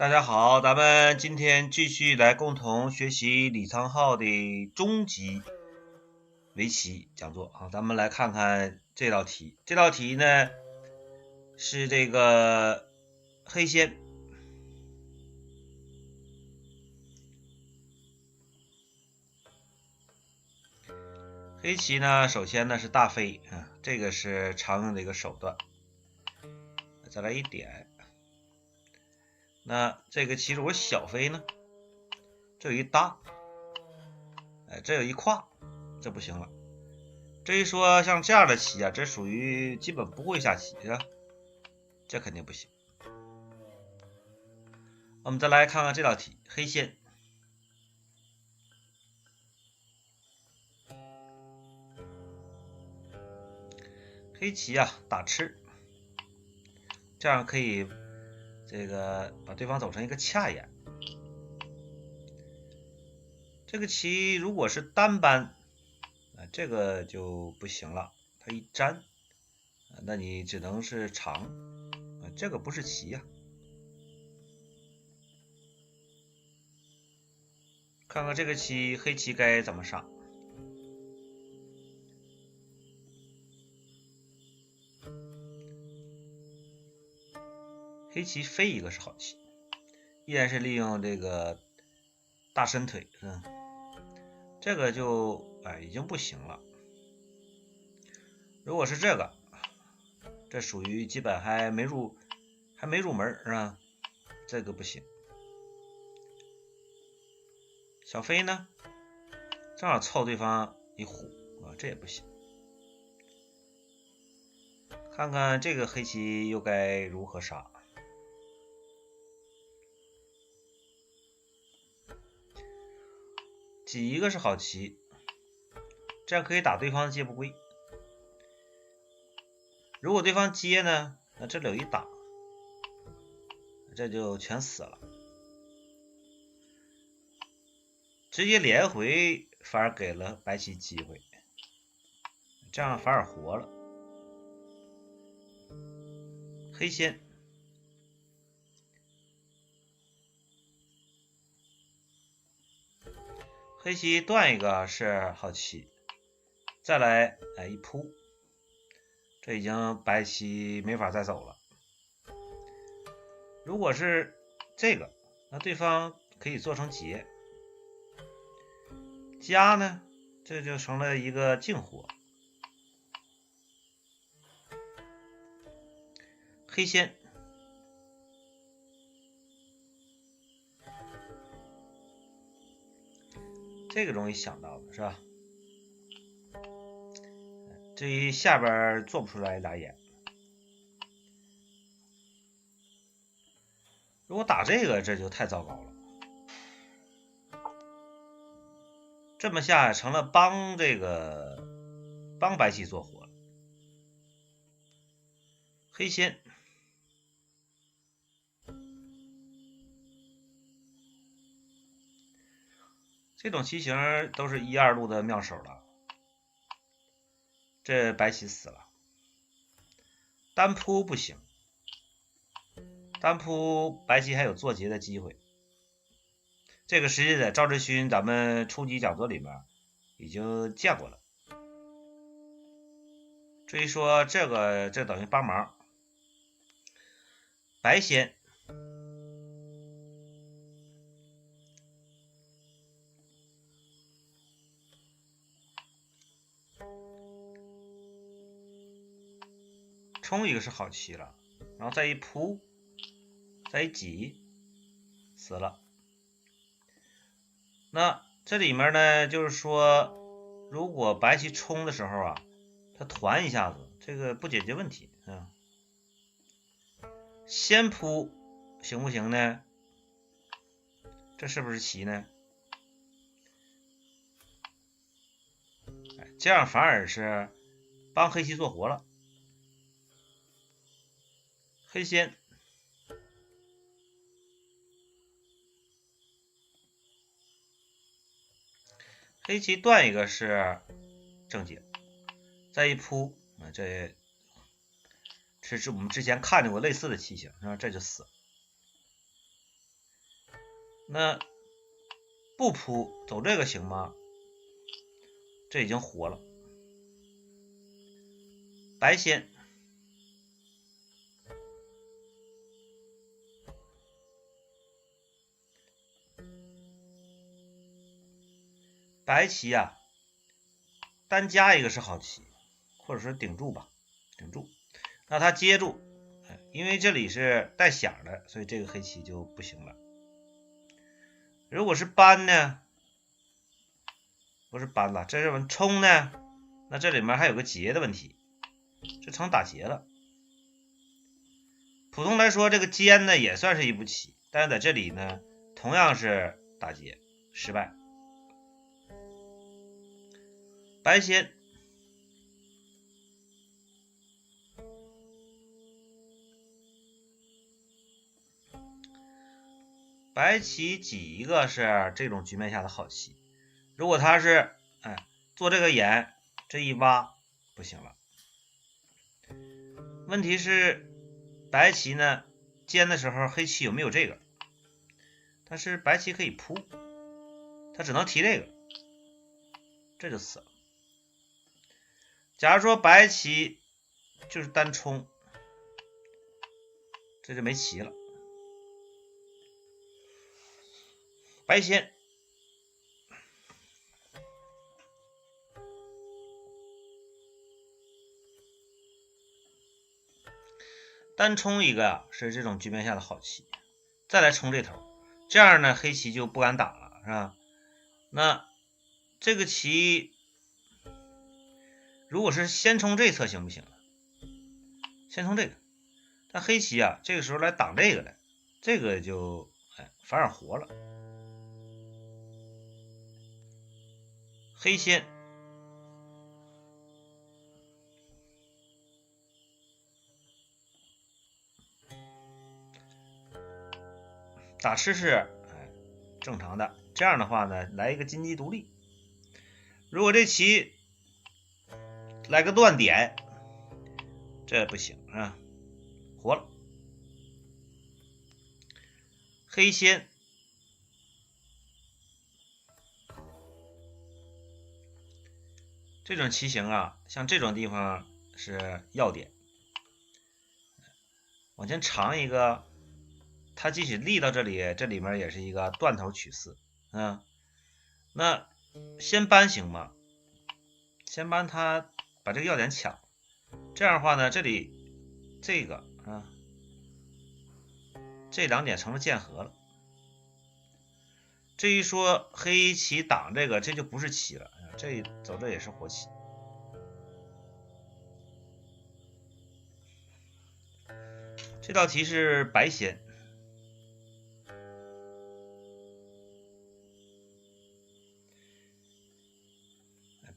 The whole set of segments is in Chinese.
大家好，咱们今天继续来共同学习李沧浩的终极围棋讲座啊。咱们来看看这道题，这道题呢是这个黑先，黑棋呢首先呢是大飞啊，这个是常用的一个手段。再来一点。那这个棋如果小飞呢？这有一搭，哎，这有一跨，这不行了。至于说像这样的棋啊，这属于基本不会下棋啊？这肯定不行。我们再来看看这道题，黑先，黑棋啊打吃，这样可以。这个把对方走成一个恰眼，这个棋如果是单扳，啊，这个就不行了，它一粘，啊那你只能是长，啊，这个不是棋呀。看看这个棋，黑棋该怎么上？黑棋飞一个是好棋，依然是利用这个大伸腿，嗯，这个就哎已经不行了。如果是这个，这属于基本还没入还没入门是吧？这个不行。小飞呢，正好凑对方一虎啊，这也不行。看看这个黑棋又该如何杀？挤一个是好棋，这样可以打对方的接不归。如果对方接呢，那这里有一打，这就全死了。直接连回反而给了白棋机会，这样反而活了。黑先。黑棋断一个是好棋，再来哎一扑，这已经白棋没法再走了。如果是这个，那对方可以做成劫，加呢，这就成了一个净活。黑先。这个容易想到的是吧？至于下边做不出来俩眼，如果打这个，这就太糟糕了。这么下成了帮这个帮白棋做活了，黑先。这种棋型都是一二路的妙手了，这白棋死了，单扑不行，单扑白棋还有做劫的机会。这个实际在赵志勋咱们初级讲座里面已经见过了。至于说这个，这等于帮忙，白先。冲一个是好棋了，然后再一扑，再一挤，死了。那这里面呢，就是说，如果白棋冲的时候啊，它团一下子，这个不解决问题啊。先扑行不行呢？这是不是棋呢？这样反而是帮黑棋做活了。黑先，黑棋断一个是正解，再一扑啊，这这是我们之前看见过类似的棋形，是吧？这就死。那不扑走这个行吗？这已经活了，白先。白棋呀，单加一个是好棋，或者说顶住吧，顶住。那他接住，因为这里是带响的，所以这个黑棋就不行了。如果是搬呢，不是搬了，这是冲呢，那这里面还有个劫的问题，这成打劫了。普通来说，这个尖呢也算是一步棋，但是在这里呢，同样是打劫失败。白先，白棋挤一个是这种局面下的好棋。如果他是哎做这个眼，这一挖不行了。问题是白棋呢尖的时候，黑棋有没有这个？但是白棋可以扑，他只能提这个，这就死了。假如说白棋就是单冲，这就没棋了。白先单冲一个啊，是这种局面下的好棋。再来冲这头，这样呢，黑棋就不敢打了，是吧？那这个棋。如果是先冲这侧行不行？先冲这个，但黑棋啊，这个时候来挡这个的，这个就哎反而活了。黑先打吃是哎正常的，这样的话呢，来一个金鸡独立。如果这棋。来个断点，这不行啊！活了，黑先这种棋形啊，像这种地方是要点，往前长一个，它即使立到这里，这里面也是一个断头取四，嗯，那先搬行吗？先搬它。把这个要点抢，这样的话呢，这里这个啊，这两点成了剑合了。这一说黑棋挡这个，这就不是棋了，这走这也是活棋。这道题是白先。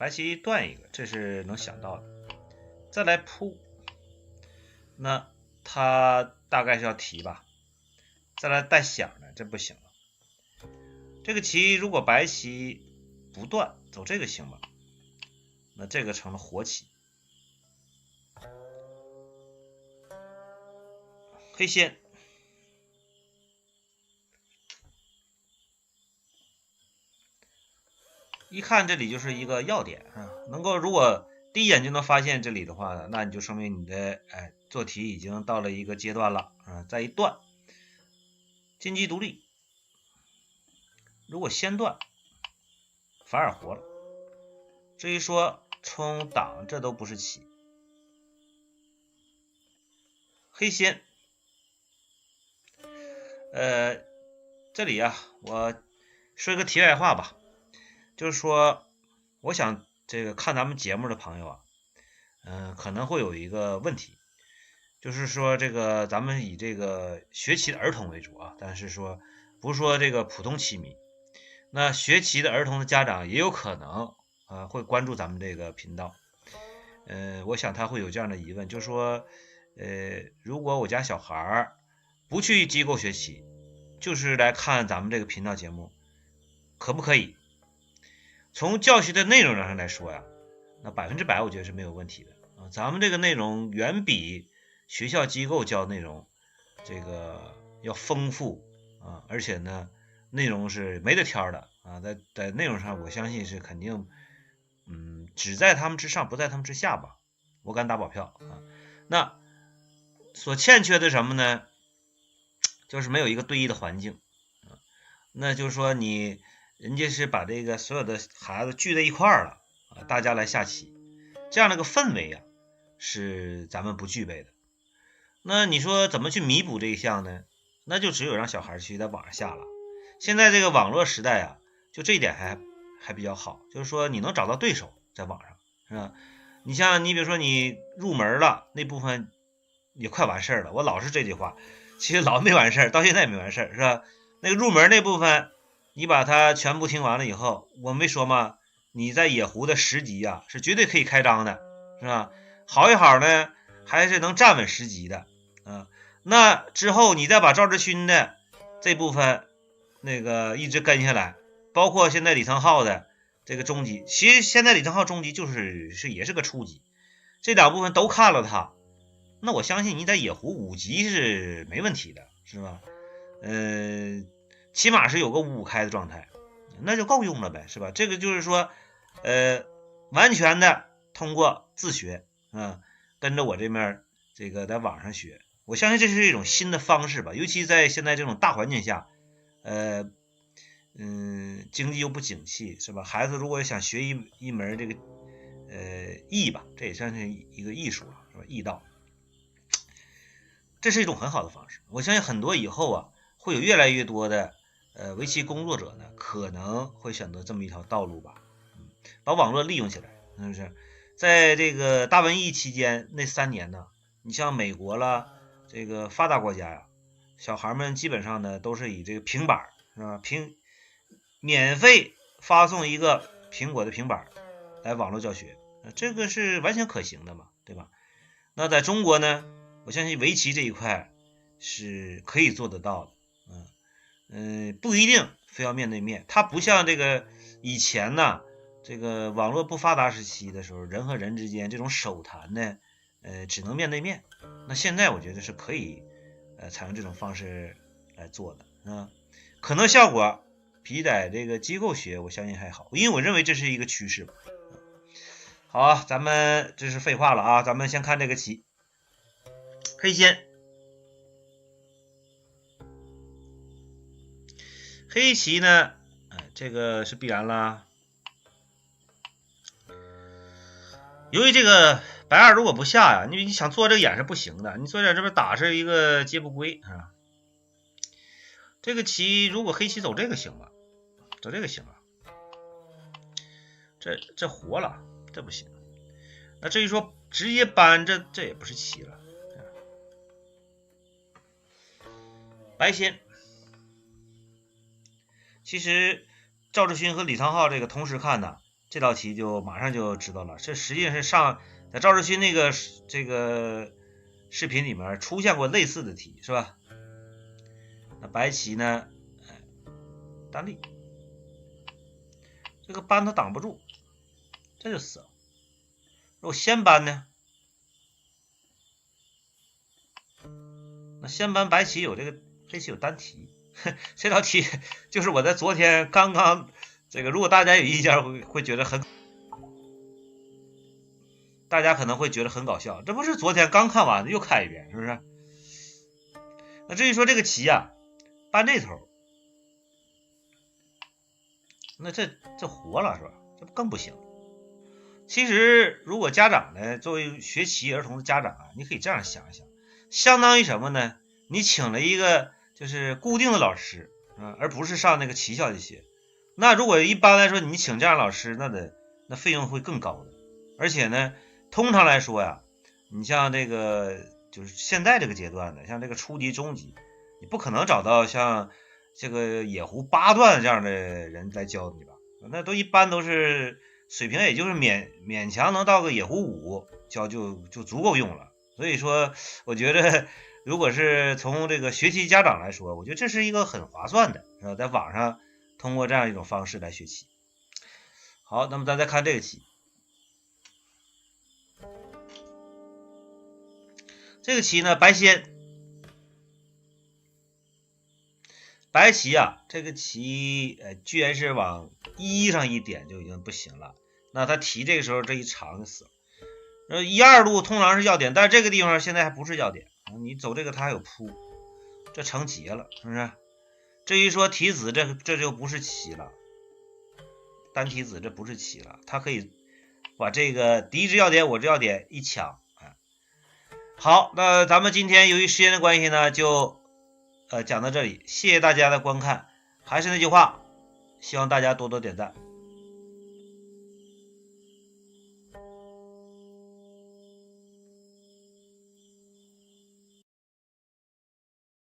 白棋断一个，这是能想到的。再来扑，那他大概是要提吧。再来带响的，这不行了。这个棋如果白棋不断，走这个行吗？那这个成了活棋。黑先。一看这里就是一个要点啊，能够如果第一眼就能发现这里的话呢，那你就说明你的哎做题已经到了一个阶段了啊。再一断，金鸡独立，如果先断，反而活了。至于说冲挡，这都不是棋。黑先，呃，这里呀，我说一个题外话吧。就是说，我想这个看咱们节目的朋友啊，嗯，可能会有一个问题，就是说这个咱们以这个学棋的儿童为主啊，但是说不是说这个普通棋迷，那学棋的儿童的家长也有可能啊会关注咱们这个频道，呃，我想他会有这样的疑问，就是说，呃，如果我家小孩儿不去机构学习，就是来看咱们这个频道节目，可不可以？从教学的内容上来说呀，那百分之百我觉得是没有问题的啊。咱们这个内容远比学校机构教内容这个要丰富啊，而且呢，内容是没得挑的啊，在在内容上，我相信是肯定，嗯，只在他们之上，不在他们之下吧，我敢打保票啊。那所欠缺的什么呢？就是没有一个对弈的环境啊，那就是说你人家是把这个所有的孩子聚在一块儿了啊，大家来下棋，这样的个氛围啊，是咱们不具备的。那你说怎么去弥补这一项呢？那就只有让小孩去在网上下了。现在这个网络时代啊，就这一点还还比较好，就是说你能找到对手在网上，是吧？你像你比如说你入门了那部分也快完事儿了，我老是这句话，其实老没完事儿，到现在也没完事儿，是吧？那个入门那部分你把它全部听完了以后，我没说吗？你在野狐的十级呀是绝对可以开张的，是吧？好一好呢，还是能站稳十级的。啊，那之后你再把赵志勋的这部分那个一直跟下来，包括现在李昌镐的这个中级，其实现在李昌镐中级就是是也是个初级，这两部分都看了他，那我相信你在野狐五级是没问题的，是吧？嗯，起码是有个五五开的状态，那就够用了呗，是吧？这个就是说，呃，完全的通过自学啊，跟着我这面这个在网上学。我相信这是一种新的方式吧，尤其在现在这种大环境下，呃，嗯，经济又不景气，是吧？孩子如果想学一一门这个呃艺吧，这也算是一个艺术了，是吧？艺道，这是一种很好的方式。我相信很多以后啊，会有越来越多的呃围棋工作者呢，可能会选择这么一条道路吧，嗯，把网络利用起来，是不是？在这个大瘟疫期间那三年呢，你像美国了。这个发达国家呀，小孩们基本上呢都是以这个平板是吧？平免费发送一个苹果的平板来网络教学，这个是完全可行的嘛，对吧？那在中国呢，我相信围棋这一块是可以做得到的，嗯，不一定非要面对面，它不像这个以前呢，这个网络不发达时期的时候，人和人之间这种手谈呢。呃，只能面对面。那现在我觉得是可以，呃，采用这种方式来做的啊，可能效果比在这个机构学，我相信还好，因为我认为这是一个趋势。好，咱们这是废话了啊，咱们先看这个棋，黑先，黑棋呢，哎，这个是必然啦，由于这个。白二如果不下呀，你你想做这个眼是不行的。你做点这边打是一个接不归啊。这个棋如果黑棋走这个行了，走这个行了。这这活了，这不行。那至于说直接搬，这这也不是棋了。白先，其实赵志勋和李昌镐这个同时看呢，这道题就马上就知道了。这实际上是上。在赵志勋那个这个视频里面出现过类似的题，是吧？那白棋呢？哎，单立，这个搬他挡不住，这就死了。如果先搬呢？那先搬白棋有这个黑棋有单提，这道题就是我在昨天刚刚这个，如果大家有意见会会觉得很。大家可能会觉得很搞笑，这不是昨天刚看完的，又看一遍，是不是？那至于说这个棋呀，搬这头，那这这活了是吧？这不更不行？其实，如果家长呢，作为学棋儿童的家长啊，你可以这样想一想，相当于什么呢？你请了一个就是固定的老师啊，而不是上那个棋校去学。那如果一般来说，你请这样老师，那得那费用会更高的，而且呢。通常来说呀，你像这个就是现在这个阶段的，像这个初级、中级，你不可能找到像这个野狐八段这样的人来教你吧？那都一般都是水平，也就是勉勉强能到个野狐五教就就足够用了。所以说，我觉得如果是从这个学习家长来说，我觉得这是一个很划算的，是吧？在网上通过这样一种方式来学习。好，那么咱再看这个题。这个棋呢，白先，白棋啊，这个棋呃，居然是往一上一点就已经不行了。那他提这个时候这一长就死了。呃，一二路通常是要点，但是这个地方现在还不是要点。你走这个他还有扑，这成劫了，是不是？至于说提子，这这就不是棋了。单提子这不是棋了，他可以把这个敌之要点我之要点一抢。哎，好，那咱们今天由于时间的关系呢，就。呃，讲到这里，谢谢大家的观看。还是那句话，希望大家多多点赞。